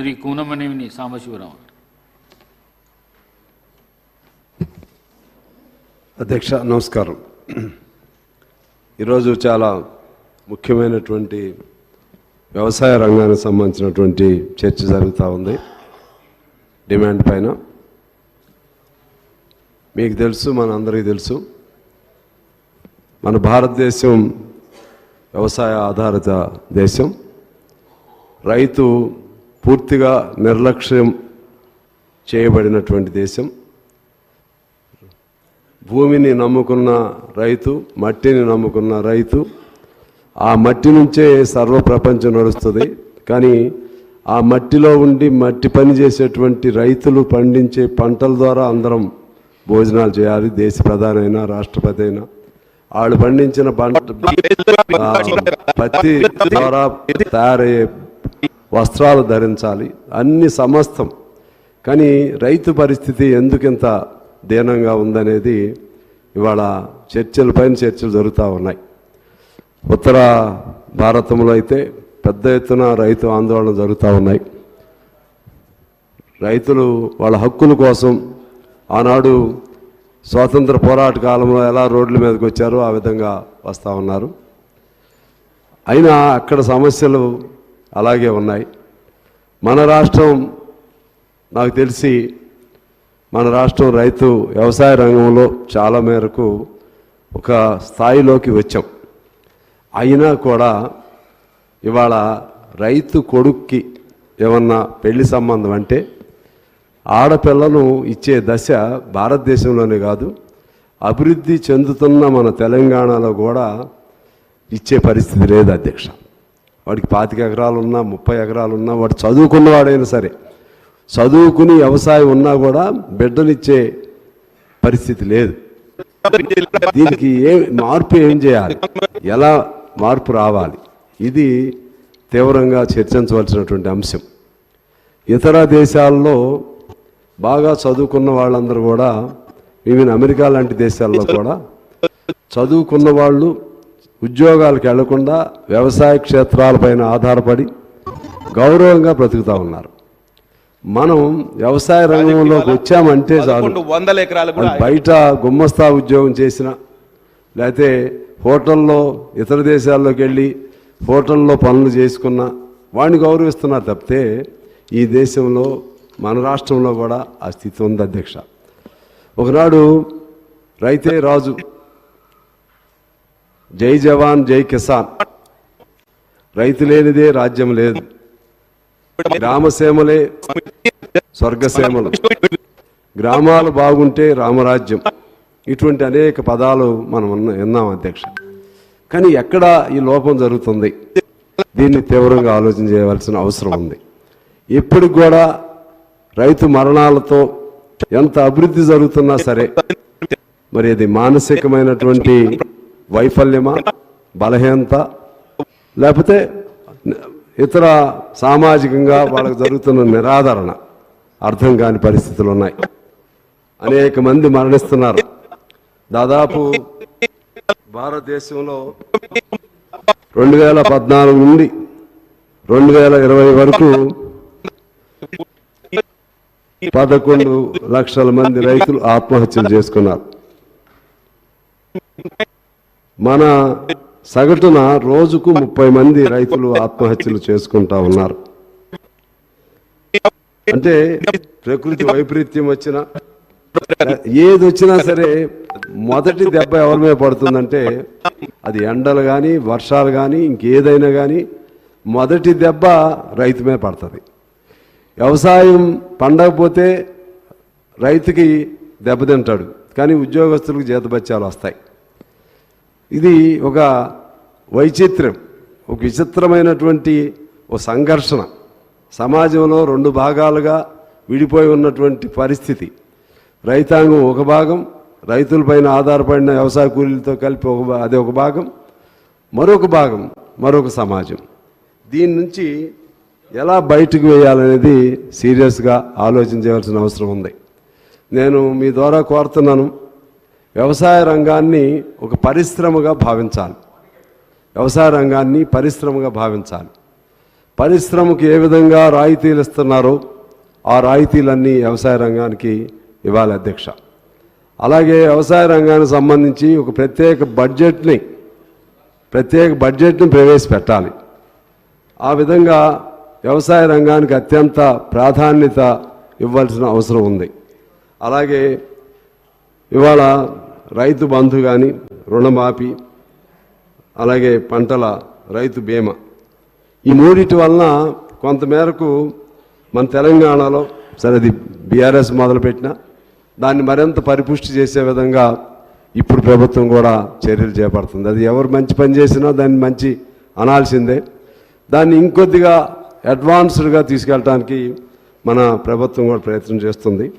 శ్రీ కూనమనేమిని సాంబశివరావు. అధ్యక్ష నమస్కారం. ఈరోజు చాలా ముఖ్యమైనటువంటి వ్యవసాయ రంగానికి సంబంధించినటువంటి చర్చ జరుగుతూ ఉంది డిమాండ్ పైన. మీకు తెలుసు మన అందరికీ తెలుసు మన భారతదేశం వ్యవసాయ ఆధారిత దేశం. రైతు పూర్తిగా నిర్లక్ష్యం చేయబడినటువంటి దేశం. భూమిని నమ్ముకున్న రైతు మట్టిని నమ్ముకున్న రైతు ఆ మట్టి నుంచే సర్వ ప్రపంచం నడుస్తుంది. కానీ ఆ మట్టిలో ఉండి మట్టి పని చేసేటువంటి రైతులు పండించే పంటల ద్వారా అందరం భోజనాలు చేయాలి. దేశ ప్రధాని అయినా రాష్ట్రపతి అయినా. వాళ్ళు పండించిన పంట పత్తి ద్వారా తయారయ్యే వస్త్రాలు ధరించాలి. అన్ని సమస్తం. కానీ రైతు పరిస్థితి ఎందుకింత దీనంగా ఉందనేది ఇవాళ చర్చల పైన చర్చలు జరుగుతూ ఉన్నాయి. ఉత్తర భారతంలో అయితే పెద్ద ఎత్తున రైతు ఆందోళన జరుగుతూ ఉన్నాయి. రైతులు వాళ్ళ హక్కుల కోసం ఆనాడు స్వాతంత్ర పోరాట కాలంలో ఎలా రోడ్ల మీదకి వచ్చారో ఆ విధంగా వస్తూ ఉన్నారు. అయినా అక్కడ సమస్యలు అలాగే ఉన్నాయి. మన రాష్ట్రం నాకు తెలిసి మన రాష్ట్రం రైతు వ్యవసాయ రంగంలో చాలా మేరకు ఒక స్థాయిలోకి వచ్చాం. అయినా కూడా ఇవాళ రైతు కొడుక్కి ఏమన్నా పెళ్ళి సంబంధం అంటే ఆడపిల్లను ఇచ్చే దశ భారతదేశంలోనే కాదు అభివృద్ధి చెందుతున్న మన తెలంగాణలో కూడా ఇచ్చే పరిస్థితి లేదు అధ్యక్ష. వాడికి పాతిక ఎకరాలు ఉన్నా ముప్పై ఎకరాలు ఉన్నా వాడు చదువుకున్నవాడైనా సరే చదువుకుని వ్యవసాయం ఉన్నా కూడా బిడ్డనిచ్చే పరిస్థితి లేదు. దీనికి ఏ మార్పు ఏం చేయాలి? ఎలా మార్పు రావాలి? ఇది తీవ్రంగా చర్చించవలసినటువంటి అంశం. ఇతర దేశాల్లో బాగా చదువుకున్న వాళ్ళందరూ కూడా ఈవెన్ అమెరికా లాంటి దేశాల్లో కూడా చదువుకున్న వాళ్ళు ఉద్యోగాలకు వెళ్ళకుండా వ్యవసాయ క్షేత్రాలపైన ఆధారపడి గౌరవంగా బ్రతుకుతా ఉన్నారు. మనం వ్యవసాయ రంగంలోకి వచ్చామంటే చాలు. వందల ఎకరాలు బయట గుమ్మస్తా ఉద్యోగం చేసిన లేకపోతే హోటల్లో ఇతర దేశాల్లోకి వెళ్ళి హోటల్లో పనులు చేసుకున్న వాడిని గౌరవిస్తున్నారు తప్పితే ఈ దేశంలో మన రాష్ట్రంలో కూడా ఆ స్థితి ఉంది అధ్యక్ష. ఒకనాడు రైతే రాజు జై జవాన్ జై కిసాన్. రైతు లేనిదే రాజ్యం లేదు. గ్రామసీమలే స్వర్గసీమలు. గ్రామాలు బాగుంటే రామరాజ్యం. ఇటువంటి అనేక పదాలు మనం ఉన్న- విన్నాం అధ్యక్ష. కానీ ఎక్కడ ఈ లోపం జరుగుతుంది? దీన్ని తీవ్రంగా ఆలోచన చేయవలసిన అవసరం ఉంది. ఇప్పటికి కూడా రైతు మరణాలతో ఎంత అభివృద్ధి జరుగుతున్నా సరే మరి అది మానసికమైనటువంటి వైఫల్యమా? బలహీనత? లేకపోతే ఇతర సామాజికంగా వాళ్ళకు జరుగుతున్న నిరాదరణ అర్థం కాని పరిస్థితులు ఉన్నాయి. అనేక మంది మరణిస్తున్నారు. దాదాపు భారతదేశంలో రెండు వేల పద్నాలుగు నుండి రెండు వేల ఇరవై వరకు పదకొండు లక్షల మంది రైతులు ఆత్మహత్యలు చేసుకున్నారు. మన సగటున రోజుకు ముప్పై మంది రైతులు ఆత్మహత్యలు చేసుకుంటా ఉన్నారు. అంటే ప్రకృతి వైపరీత్యం వచ్చిన ఏది వచ్చినా సరే మొదటి దెబ్బ ఎవరి మీద పడుతుందంటే అది ఎండలు కానీ వర్షాలు కానీ ఇంకేదైనా కానీ మొదటి దెబ్బ రైతు మీద పడుతుంది. వ్యవసాయం పండకపోతే రైతుకి దెబ్బతింటాడు. కానీ ఉద్యోగస్తులకు జీతబత్యాలు వస్తాయి. ఇది ఒక వైచిత్ర్యం ఒక విచిత్రమైనటువంటి ఒక సంఘర్షణ. సమాజంలో రెండు భాగాలుగా విడిపోయి ఉన్నటువంటి పరిస్థితి. రైతాంగం ఒక భాగం రైతులపైన ఆధారపడిన వ్యవసాయ కూలీలతో కలిపి ఒక భా- అది ఒక భాగం. మరొక భాగం మరొక సమాజం. దీని నుంచి ఎలా బయటకు వేయాలనేది సీరియస్గా ఆలోచించవలసిన అవసరం ఉంది. నేను మీ ద్వారా కోరుతున్నాను. వ్యవసాయ రంగాన్ని ఒక పరిశ్రమగా భావించాలి. వ్యవసాయ రంగాన్ని పరిశ్రమగా భావించాలి. పరిశ్రమకు ఏ విధంగా రాయితీలు ఇస్తున్నారో ఆ రాయితీలన్నీ వ్యవసాయ రంగానికి ఇవ్వాలి అధ్యక్ష. అలాగే వ్యవసాయ రంగానికి సంబంధించి ఒక ప్రత్యేక బడ్జెట్ని ప్రత్యేక బడ్జెట్ని ప్రవేశపెట్టాలి. ఆ విధంగా వ్యవసాయ రంగానికి అత్యంత ప్రాధాన్యత ఇవ్వాల్సిన అవసరం ఉంది. అలాగే ఇవాళ రైతు బంధు కానీ రుణమాఫీ అలాగే పంటల రైతు బీమా. ఈ మూడిటి వలన కొంతమేరకు మన తెలంగాణలో సరే అది బీఆర్ఎస్ మొదలుపెట్టిన దాన్ని మరింత పరిపుష్టి చేసే విధంగా ఇప్పుడు ప్రభుత్వం కూడా చర్యలు చేపడుతుంది. అది ఎవరు మంచి పని చేసినా దాన్ని మంచి అనాల్సిందే. దాన్ని ఇంకొద్దిగా అడ్వాన్స్డ్గా తీసుకెళ్ళటానికి మన ప్రభుత్వం కూడా ప్రయత్నం చేస్తుంది.